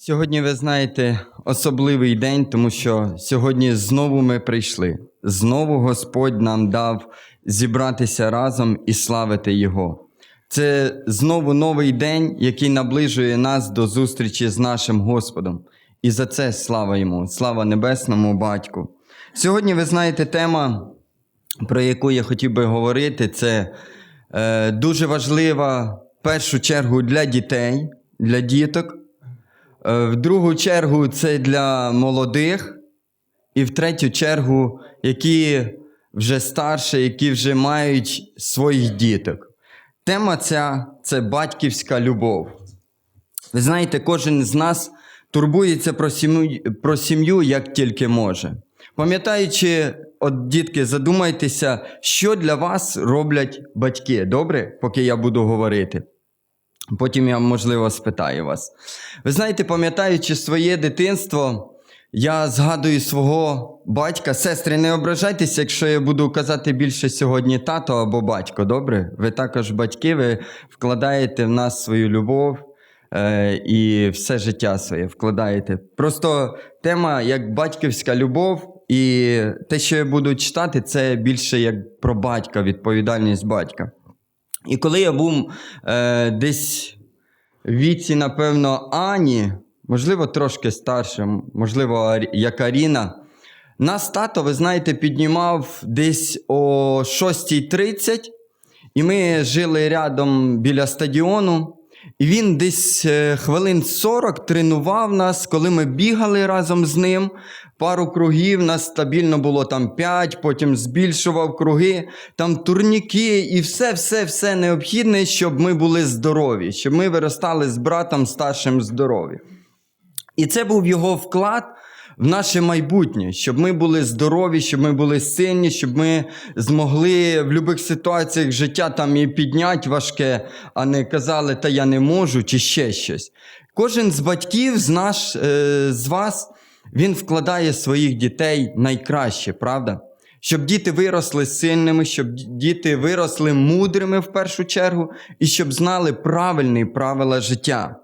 Сьогодні, ви знаєте, особливий день, тому що сьогодні знову ми прийшли. Знову Господь нам дав зібратися разом і славити Його. Це знову новий день, який наближує нас до зустрічі з нашим Господом. І за це слава йому, слава Небесному Батьку. Сьогодні, ви знаєте, тема, про яку я хотів би говорити, це е, дуже важлива в першу чергу для дітей, для діток. Е, В другу чергу це для молодих, і в третю чергу, які вже старші, які вже мають своїх діток. Тема ця це батьківська любов. Ви знаєте, кожен з нас турбується про сім'ю, про сім'ю як тільки може. Пам'ятаючи, от дітки, задумайтеся, що для вас роблять батьки, добре, поки я буду говорити. Потім я, можливо, спитаю вас. Ви знаєте, пам'ятаючи своє дитинство, я згадую свого батька. Сестри, не ображайтеся, якщо я буду казати більше сьогодні тато або батько, добре? Ви також батьки, ви вкладаєте в нас свою любов е, і все життя своє вкладаєте. Просто тема як батьківська любов, і те, що я буду читати, це більше як про батька, відповідальність батька. І коли я був е, десь в віці, напевно, Ані, можливо, трошки старшим, можливо, як Аріна, нас тато, ви знаєте, піднімав десь о 6.30, і ми жили рядом біля стадіону. І він десь е, хвилин 40 тренував нас, коли ми бігали разом з ним. Пару кругів, нас стабільно було там 5, потім збільшував круги, там турніки і все, все, все необхідне, щоб ми були здорові, щоб ми виростали з братом старшим здорові. І це був його вклад в наше майбутнє, щоб ми були здорові, щоб ми були сильні, щоб ми змогли в будь-яких ситуаціях життя там і підняти важке, а не казали, та я не можу, чи ще щось. Кожен з батьків з, наш, е, з вас, він вкладає своїх дітей найкраще, правда? Щоб діти виросли сильними, щоб діти виросли мудрими в першу чергу, і щоб знали правильні правила життя.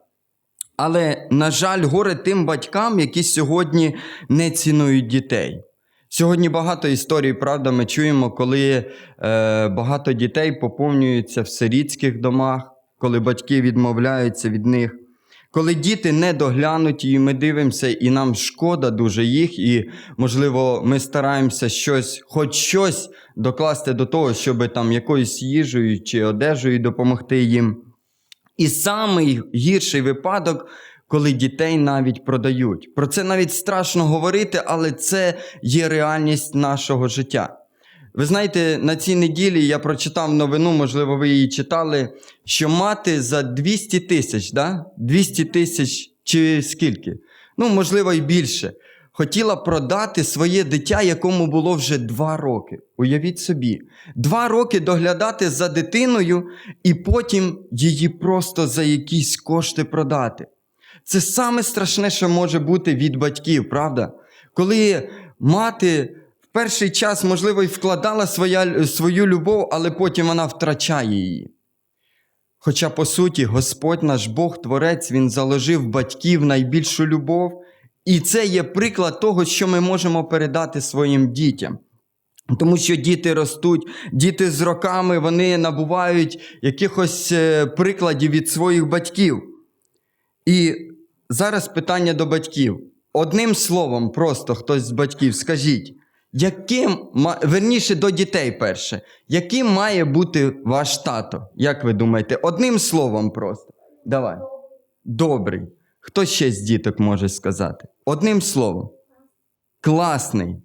Але, на жаль, горе тим батькам, які сьогодні не цінують дітей. Сьогодні багато історій, правда, ми чуємо, коли е, багато дітей поповнюються в сирітських домах, коли батьки відмовляються від них. Коли діти не доглянуті, і ми дивимося, і нам шкода дуже їх, і, можливо, ми стараємося щось, хоч щось докласти до того, щоб там якоюсь їжею чи одежею допомогти їм. І самий гірший випадок, коли дітей навіть продають. Про це навіть страшно говорити, але це є реальність нашого життя. Ви знаєте, на цій неділі я прочитав новину, можливо, ви її читали, що мати за 200 тисяч, да? 200 тисяч чи скільки? Ну, можливо, і більше. Хотіла продати своє дитя, якому було вже два роки. Уявіть собі, два роки доглядати за дитиною і потім її просто за якісь кошти продати. Це саме страшне, що може бути від батьків, правда? Коли мати перший час, можливо, і вкладала своя, свою любов, але потім вона втрачає її. Хоча, по суті, Господь наш Бог Творець, Він заложив батьків найбільшу любов, і це є приклад того, що ми можемо передати своїм дітям. Тому що діти ростуть, діти з роками вони набувають якихось е, прикладів від своїх батьків. І зараз питання до батьків. Одним словом, просто хтось з батьків, скажіть, яким, верніше до дітей перше, яким має бути ваш тато? Як ви думаєте? Одним словом просто. Давай. Добрий. Хто ще з діток може сказати? Одним словом. Класний.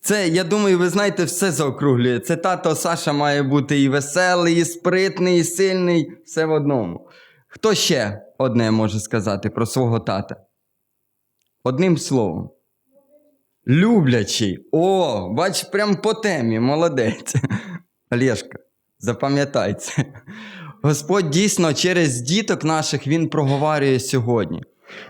Це, я думаю, ви знаєте, все заокруглює. Це тато Саша має бути і веселий, і спритний, і сильний, все в одному. Хто ще одне може сказати про свого тата? Одним словом. Люблячий. О, бач, прям по темі, молодець. Олешка, запам'ятай це. Господь дійсно через діток наших Він проговорює сьогодні.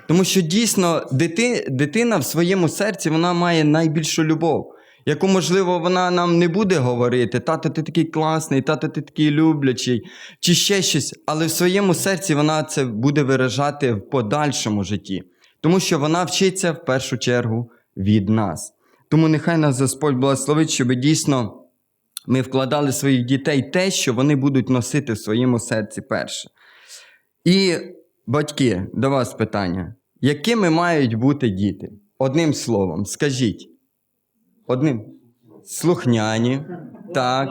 Тому що дійсно дити, дитина в своєму серці вона має найбільшу любов. яку, можливо, вона нам не буде говорити, тато, ти такий класний, тато, ти такий люблячий, чи ще щось, але в своєму серці вона це буде виражати в подальшому житті, тому що вона вчиться в першу чергу від нас. Тому нехай нас Господь благословить, щоб дійсно ми вкладали в своїх дітей те, що вони будуть носити в своєму серці перше. І, батьки, до вас питання: якими мають бути діти? Одним словом, скажіть. Одним. Слухняні. Так.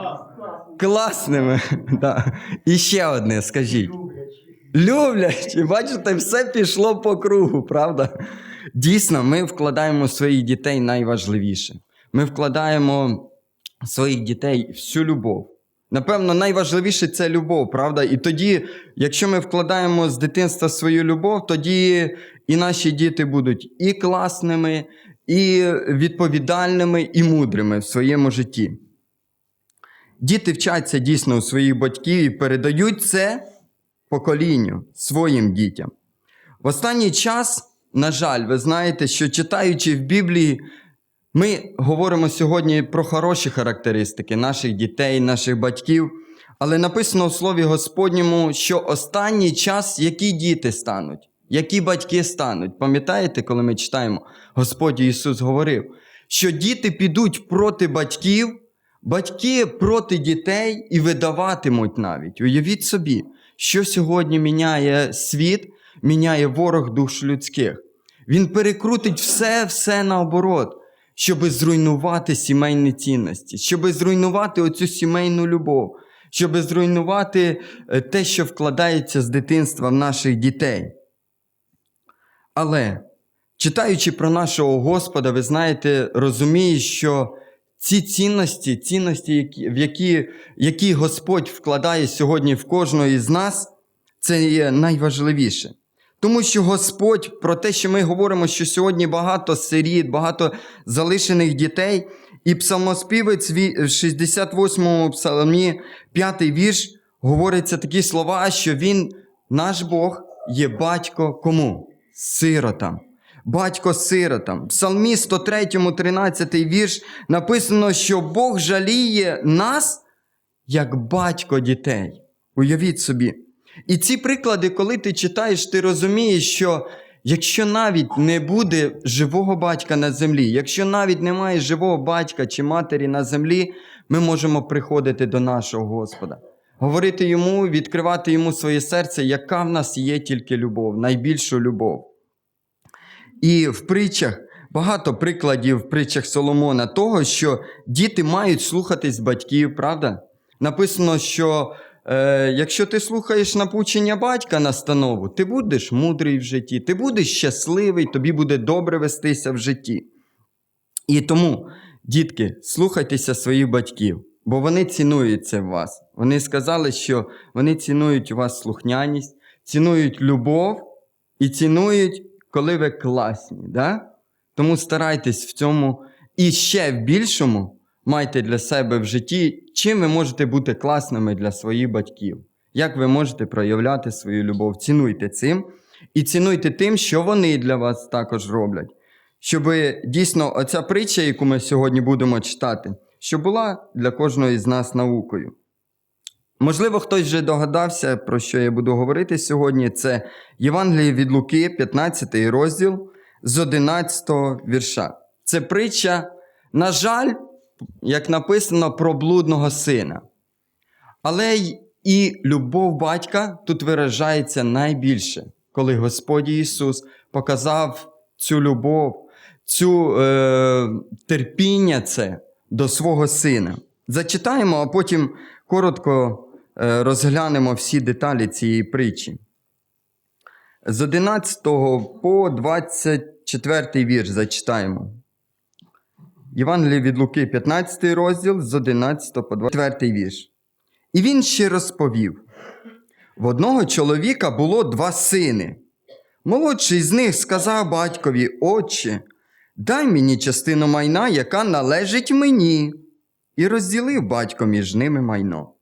Класними. Да. І ще одне, скажіть. Люблячі. Бачите, все пішло по кругу, правда? Дійсно, ми вкладаємо своїх дітей найважливіше. Ми вкладаємо своїх дітей всю любов. Напевно, найважливіше це любов, правда? І тоді, якщо ми вкладаємо з дитинства свою любов, тоді і наші діти будуть і класними, і відповідальними, і мудрими в своєму житті. Діти вчаться дійсно у своїх батьків і передають це поколінню своїм дітям. В останній час, на жаль, ви знаєте, що читаючи в Біблії, ми говоримо сьогодні про хороші характеристики наших дітей, наших батьків, але написано в Слові Господньому, що останній час які діти стануть, які батьки стануть. Пам'ятаєте, коли ми читаємо, Господь Ісус говорив, що діти підуть проти батьків, батьки проти дітей і видаватимуть навіть. Уявіть собі, що сьогодні міняє світ, міняє ворог душ людських. Він перекрутить все, все наоборот щоб зруйнувати сімейні цінності, щоб зруйнувати оцю сімейну любов, щоб зруйнувати е, те, що вкладається з дитинства в наших дітей. Але, читаючи про нашого Господа, ви знаєте, розумієш, що ці цінності, цінності, які, в які, які Господь вкладає сьогодні в кожного із нас, це є найважливіше. Тому що Господь про те, що ми говоримо, що сьогодні багато сиріт, багато залишених дітей, і псалмоспівець в 68-му псалмі, п'ятий вірш, говориться такі слова, що він, наш Бог, є батько кому? Сиротам. Батько сиротам. В Псалмі 103, 13 вірш написано, що Бог жаліє нас як батько дітей. Уявіть собі. І ці приклади, коли ти читаєш, ти розумієш, що якщо навіть не буде живого батька на землі, якщо навіть немає живого батька чи матері на землі, ми можемо приходити до нашого Господа, говорити йому, відкривати йому своє серце, яка в нас є тільки любов, найбільшу любов. І в притчах багато прикладів в притчах Соломона того, що діти мають слухатись батьків, правда? Написано, що е, якщо ти слухаєш напучення батька настанову, ти будеш мудрий в житті, ти будеш щасливий, тобі буде добре вестися в житті. І тому, дітки, слухайтеся своїх батьків, бо вони цінують це в вас. Вони сказали, що вони цінують у вас слухняність, цінують любов і цінують, коли ви класні. Да? Тому старайтесь в цьому і ще в більшому майте для себе в житті, чим ви можете бути класними для своїх батьків, як ви можете проявляти свою любов. Цінуйте цим і цінуйте тим, що вони для вас також роблять. Щоб дійсно оця притча, яку ми сьогодні будемо читати, щоб була для кожного із нас наукою. Можливо, хтось вже догадався, про що я буду говорити сьогодні. Це Євангеліє від Луки, 15 розділ з 11 вірша. Це притча, на жаль, як написано, про блудного сина. Але і любов батька тут виражається найбільше, коли Господь Ісус показав цю любов, цю е, терпіння це до свого сина. Зачитаємо, а потім коротко е, розглянемо всі деталі цієї притчі. З 11 по 24 вірш зачитаємо. Євангеліє від Луки, 15 розділ з 11 по 24 вірш. І він ще розповів: в одного чоловіка було два сини. Молодший з них сказав батькові, Отче, дай мені частину майна, яка належить мені, і розділив батько між ними майно.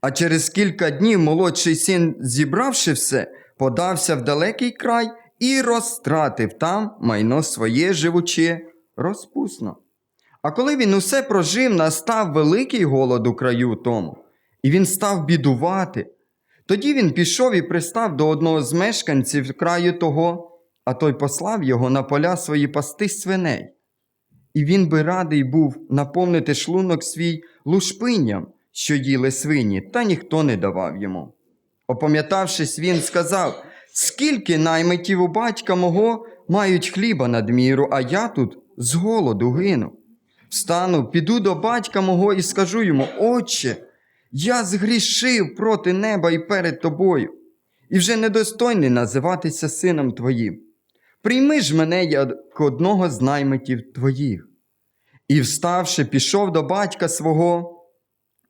А через кілька днів молодший син, зібравши все, подався в далекий край і розтратив там майно своє живучи розпусно. А коли він усе прожив, настав великий голод у краю тому, і він став бідувати. Тоді він пішов і пристав до одного з мешканців краю того, а той послав його на поля свої пасти свиней. І він би радий був наповнити шлунок свій лушпинням, що їли свині, та ніхто не давав йому. Опам'ятавшись, він сказав: Скільки наймитів у батька мого мають хліба надміру, а я тут з голоду гину. Встану, піду до батька мого і скажу йому: Отче, я згрішив проти неба і перед тобою, і вже недостойний називатися сином твоїм. Прийми ж мене як одного з наймитів твоїх. І, вставши, пішов до батька свого,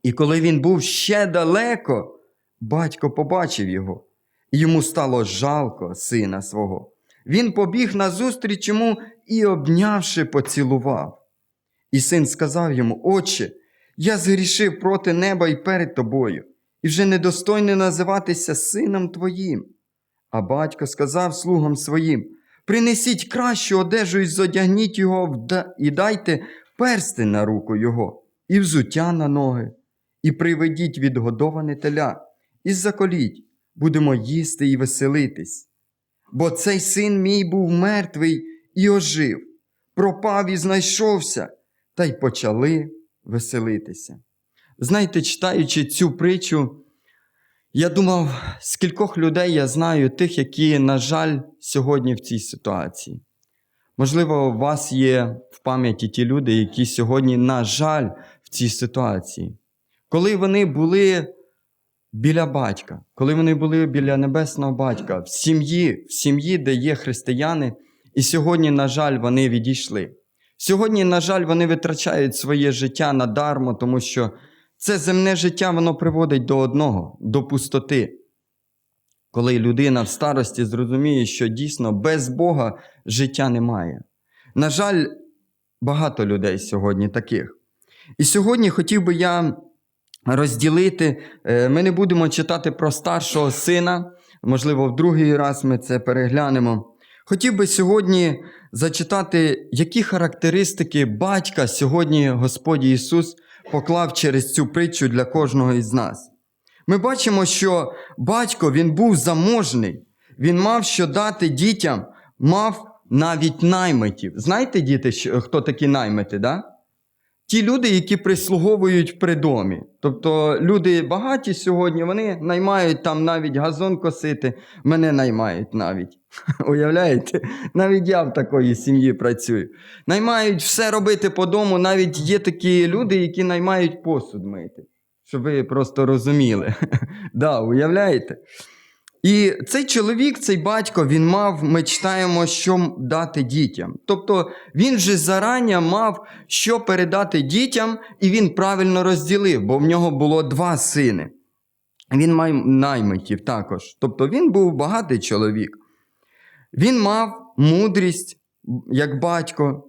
і коли він був ще далеко, батько побачив його, і йому стало жалко сина свого. Він побіг назустріч йому і, обнявши, поцілував. І син сказав йому: Отче, я згрішив проти неба і перед тобою, і вже недостойний називатися сином твоїм. А батько сказав слугам своїм: Принесіть кращу одежу і зодягніть його і дайте перстень на руку його, і взуття на ноги, і приведіть відгодоване теля, і заколіть, будемо їсти і веселитись. Бо цей син мій був мертвий і ожив, пропав і знайшовся, та й почали веселитися. Знаєте, читаючи цю притчу, я думав, скількох людей я знаю, тих, які, на жаль, сьогодні в цій ситуації. Можливо, у вас є в пам'яті ті люди, які сьогодні, на жаль, в цій ситуації. Коли вони були біля батька, коли вони були біля небесного батька, в сім'ї, в сім'ї, де є християни, і сьогодні, на жаль, вони відійшли. Сьогодні, на жаль, вони витрачають своє життя надармо, тому що це земне життя воно приводить до одного, до пустоти. Коли людина в старості зрозуміє, що дійсно без Бога життя немає. На жаль, багато людей сьогодні таких. І сьогодні хотів би я розділити. е, Ми не будемо читати про старшого сина, можливо, в другий раз ми це переглянемо. Хотів би сьогодні зачитати, які характеристики батька сьогодні Господь Ісус поклав через цю притчу для кожного із нас. Ми бачимо, що батько він був заможний, він мав що дати дітям, мав навіть наймитів. Знаєте, діти, хто такі наймити? Да? Ті люди, які прислуговують при домі. Тобто люди багаті сьогодні, вони наймають там навіть газон косити, мене наймають навіть. Уявляєте? Навіть я в такої сім'ї працюю. Наймають все робити по дому, навіть є такі люди, які наймають посуд мити. Щоб ви просто розуміли. да, уявляєте? І цей чоловік, цей батько, він мав, ми читаємо, що дати дітям. Тобто він же зарані мав що передати дітям, і він правильно розділив, бо в нього було два сини. Він мав наймитів також. Тобто він був багатий чоловік. Він мав мудрість, як батько,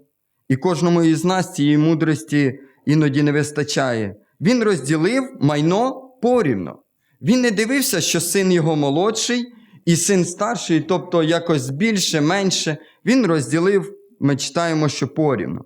і кожному із нас цієї мудрості іноді не вистачає. Він розділив майно порівно. Він не дивився, що син його молодший і син старший, тобто якось більше, менше. Він розділив, ми читаємо, що порівно.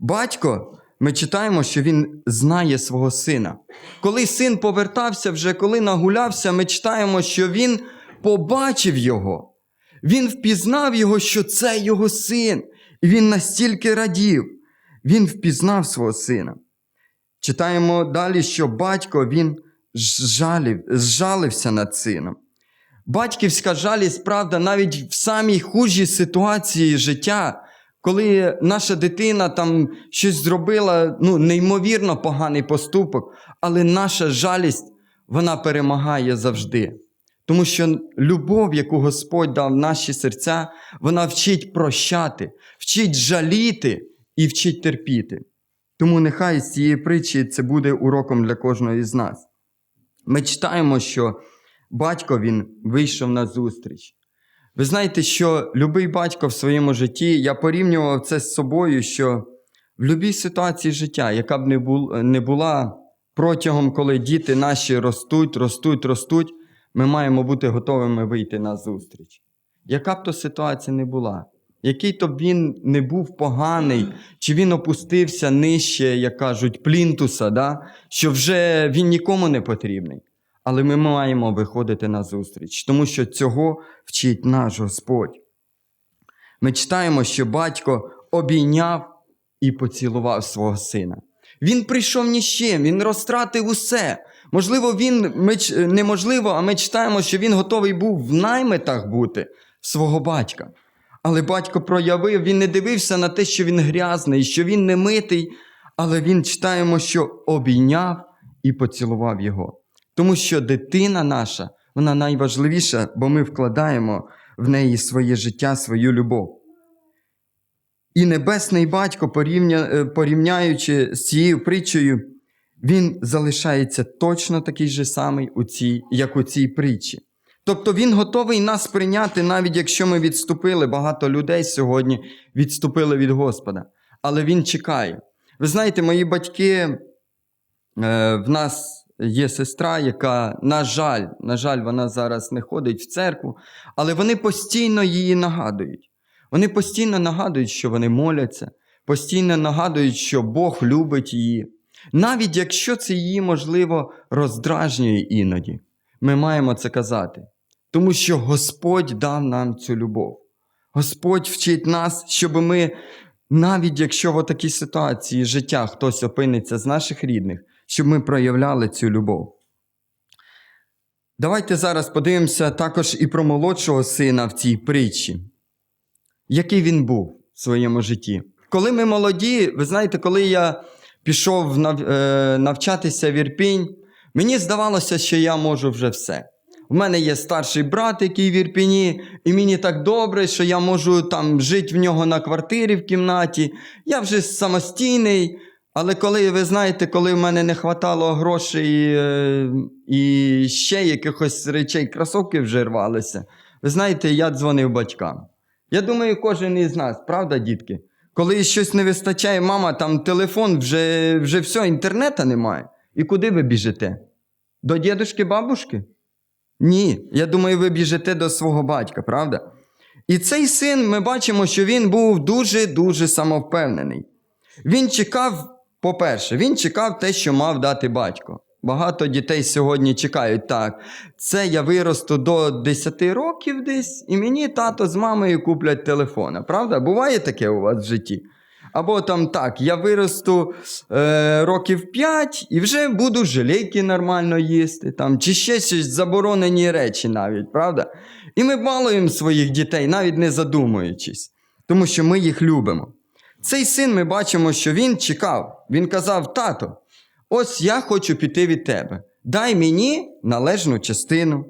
Батько, ми читаємо, що він знає свого сина. Коли син повертався вже, коли нагулявся, ми читаємо, що він побачив його. Він впізнав його, що це його син, і він настільки радів. Він впізнав свого сина. Читаємо далі, що батько він жалів, зжалився над сином. Батьківська жалість, правда, навіть в самій хужій ситуації життя, коли наша дитина там щось зробила, ну, неймовірно поганий поступок, але наша жалість, вона перемагає завжди. Тому що любов, яку Господь дав в наші серця, вона вчить прощати, вчить жаліти і вчить терпіти. Тому нехай з цієї притчі це буде уроком для кожного із нас. Ми читаємо, що батько він вийшов на зустріч. Ви знаєте, що любий батько в своєму житті, я порівнював це з собою, що в будь-якій ситуації життя, яка б не була протягом, коли діти наші ростуть, ростуть, ростуть, ми маємо бути готовими вийти на зустріч. Яка б то ситуація не була, який то б він не був поганий, чи він опустився нижче, як кажуть, плінтуса, да? що вже він нікому не потрібний. Але ми маємо виходити на зустріч, тому що цього вчить наш Господь. Ми читаємо, що батько обійняв і поцілував свого сина. Він прийшов ні з чим, він розтратив усе. Можливо, він ми, неможливо, а ми читаємо, що він готовий був в наймитах бути свого батька. Але батько проявив, він не дивився на те, що він грязний, що він не митий, але він читаємо, що обійняв і поцілував його. Тому що дитина наша, вона найважливіша, бо ми вкладаємо в неї своє життя, свою любов. І небесний батько, е, порівняючи з цією притчею, він залишається точно такий же самий, у цій, як у цій притчі. Тобто він готовий нас прийняти, навіть якщо ми відступили. Багато людей сьогодні відступили від Господа. Але він чекає. Ви знаєте, мої батьки, е, в нас є сестра, яка, на жаль, на жаль, вона зараз не ходить в церкву, але вони постійно її нагадують. Вони постійно нагадують, що вони моляться, постійно нагадують, що Бог любить її. Навіть якщо це її, можливо, роздражнює іноді, ми маємо це казати. Тому що Господь дав нам цю любов. Господь вчить нас, щоб ми, навіть якщо в такій ситуації життя хтось опиниться з наших рідних, щоб ми проявляли цю любов. Давайте зараз подивимося також і про молодшого сина в цій притчі. Який він був в своєму житті? Коли ми молоді, ви знаєте, коли я пішов е, навчатися в Ірпінь, мені здавалося, що я можу вже все. У мене є старший брат, який в Ірпіні, і мені так добре, що я можу там жити в нього на квартирі в кімнаті. Я вже самостійний. Але коли ви знаєте, коли в мене не хватало грошей е, і ще якихось речей, кросовки вже рвалися, ви знаєте, я дзвонив батькам. Я думаю, кожен із нас, правда, дітки? Коли щось не вистачає, мама, там телефон, вже, вже все, інтернету немає. І куди ви біжите? До дідушки, бабушки? Ні. Я думаю, ви біжите до свого батька, правда? І цей син, ми бачимо, що він був дуже-дуже самовпевнений. Він чекав, по-перше, він чекав те, що мав дати батько. Багато дітей сьогодні чекають так. Це я виросту до 10 років десь, і мені тато з мамою куплять телефона. Правда? Буває таке у вас в житті? Або там так, я виросту е, років 5 і вже буду желейки нормально їсти, там, чи ще щось заборонені речі навіть, правда? І ми балуємо своїх дітей, навіть не задумуючись, тому що ми їх любимо. Цей син ми бачимо, що він чекав. Він казав: тато, ось я хочу піти від тебе. Дай мені належну частину.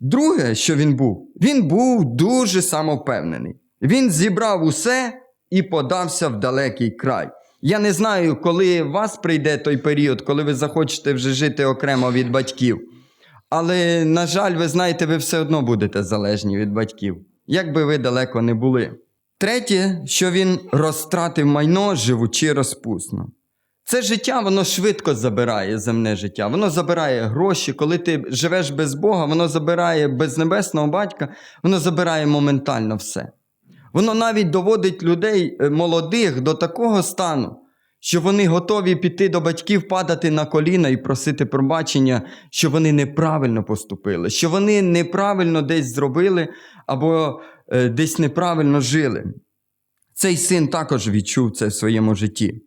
Друге, що він був, він був дуже самовпевнений. Він зібрав усе і подався в далекий край. Я не знаю, коли у вас прийде той період, коли ви захочете вже жити окремо від батьків. Але, на жаль, ви знаєте, ви все одно будете залежні від батьків, як би ви далеко не були. Третє, що він розтратив майно, живучи розпусно. Це життя, воно швидко забирає земне життя. Воно забирає гроші. Коли ти живеш без Бога, воно забирає без небесного батька, воно забирає моментально все. Воно навіть доводить людей е, молодих до такого стану, що вони готові піти до батьків, падати на коліна і просити пробачення, що вони неправильно поступили, що вони неправильно десь зробили або е, десь неправильно жили. Цей син також відчув це в своєму житті.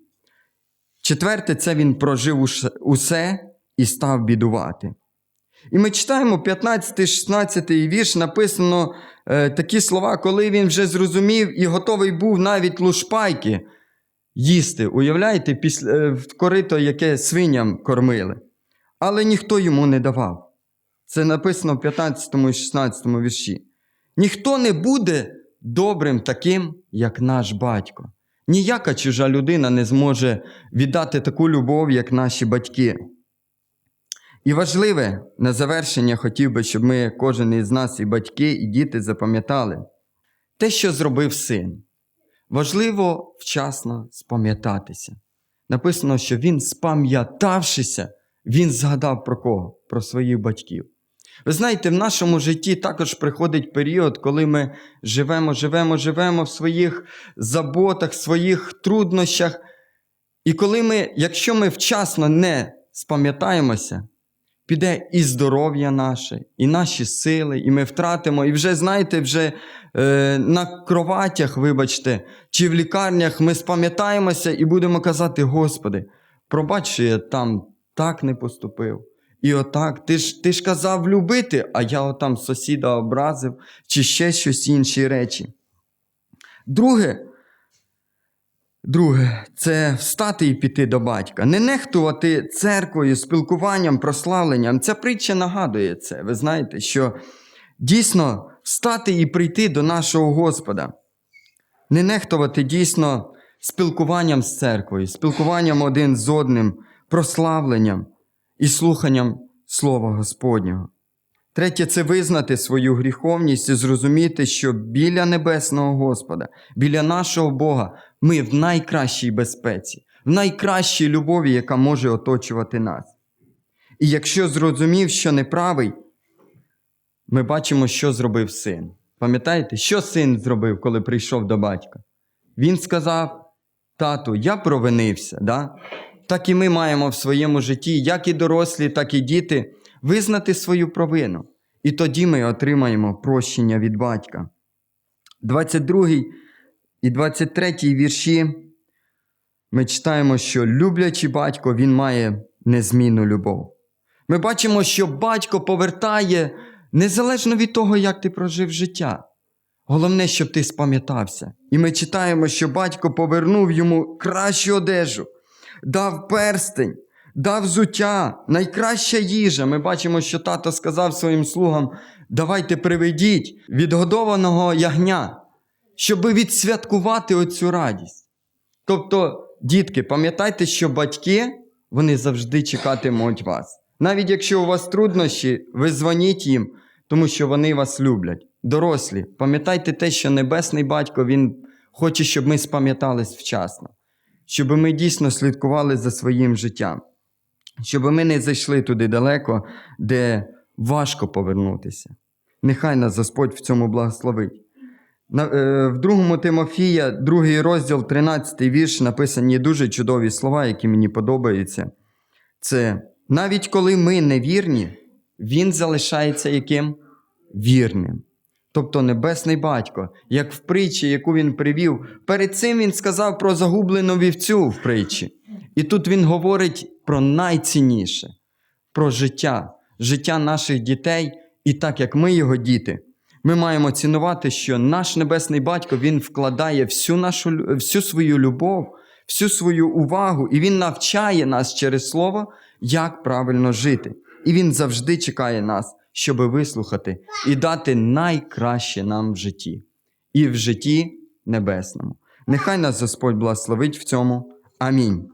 Четверте, це він прожив усе і став бідувати. І ми читаємо 15-16 вірш, написано такі слова, коли він вже зрозумів і готовий був навіть лушпайки їсти. Уявляєте, після, е, корито, яке свиням кормили. Але ніхто йому не давав. Це написано в 15 і 16 вірші. Ніхто не буде добрим таким, як наш батько. Ніяка чужа людина не зможе віддати таку любов, як наші батьки. І важливе на завершення хотів би, щоб ми, кожен із нас, і батьки, і діти запам'ятали те, що зробив син. Важливо вчасно спам'ятатися. Написано, що він, спам'ятавшися, він згадав про кого? Про своїх батьків. Ви знаєте, в нашому житті також приходить період, коли ми живемо, живемо, живемо в своїх заботах, своїх труднощах. І коли ми, якщо ми вчасно не спам'ятаємося, піде і здоров'я наше, і наші сили, і ми втратимо. І вже, знаєте, вже е, на кроватях, вибачте, чи в лікарнях ми спам'ятаємося і будемо казати: Господи, пробач, що я там так не поступив. І отак, ти ж, ти ж казав любити, а я отам сусіда образив, чи ще щось інші речі. Друге, друге, це встати і піти до батька. Не нехтувати церквою, спілкуванням, прославленням. Ця притча нагадує це. Ви знаєте, що дійсно встати і прийти до нашого Господа. Не нехтувати дійсно спілкуванням з церквою, спілкуванням один з одним, прославленням і слуханням Слова Господнього. Третє це визнати свою гріховність і зрозуміти, що біля небесного Господа, біля нашого Бога, ми в найкращій безпеці, в найкращій любові, яка може оточувати нас. І якщо зрозумів, що неправий, ми бачимо, що зробив син. Пам'ятаєте, що син зробив, коли прийшов до батька? Він сказав: Тату, я провинився. Да? Так і ми маємо в своєму житті, як і дорослі, так і діти, визнати свою провину. І тоді ми отримаємо прощення від батька. 22 і 23 вірші ми читаємо, що люблячий батько він має незмінну любов. Ми бачимо, що батько повертає незалежно від того, як ти прожив життя. Головне, щоб ти спам'ятався. І ми читаємо, що батько повернув йому кращу одежу, дав перстень, дав взуття, найкраща їжа. Ми бачимо, що тато сказав своїм слугам: давайте приведіть відгодованого ягня, щоб відсвяткувати оцю радість. Тобто, дітки, пам'ятайте, що батьки вони завжди чекатимуть вас. Навіть якщо у вас труднощі, ви дзвоніть їм, тому що вони вас люблять. Дорослі, пам'ятайте те, що Небесний Батько Він хоче, щоб ми спам'ятались вчасно, щоб ми дійсно слідкували за своїм життям, щоб ми не зайшли туди далеко, де важко повернутися. Нехай нас Господь в цьому благословить. Е, в другому Тимофія, другий розділ, 13 вірш, написані дуже чудові слова, які мені подобаються. Це навіть коли ми невірні, Він залишається яким? Вірним. Тобто Небесний Батько, як в притчі, яку він привів, перед цим він сказав про загублену вівцю в притчі. І тут він говорить про найцінніше, про життя, життя наших дітей, і так як ми його діти, ми маємо цінувати, що наш Небесний Батько Він вкладає всю, нашу, всю свою любов, всю свою увагу, і Він навчає нас через Слово, як правильно жити. І Він завжди чекає нас, щоб вислухати і дати найкраще нам в житті, і в житті небесному. Нехай нас Господь благословить в цьому. Амінь.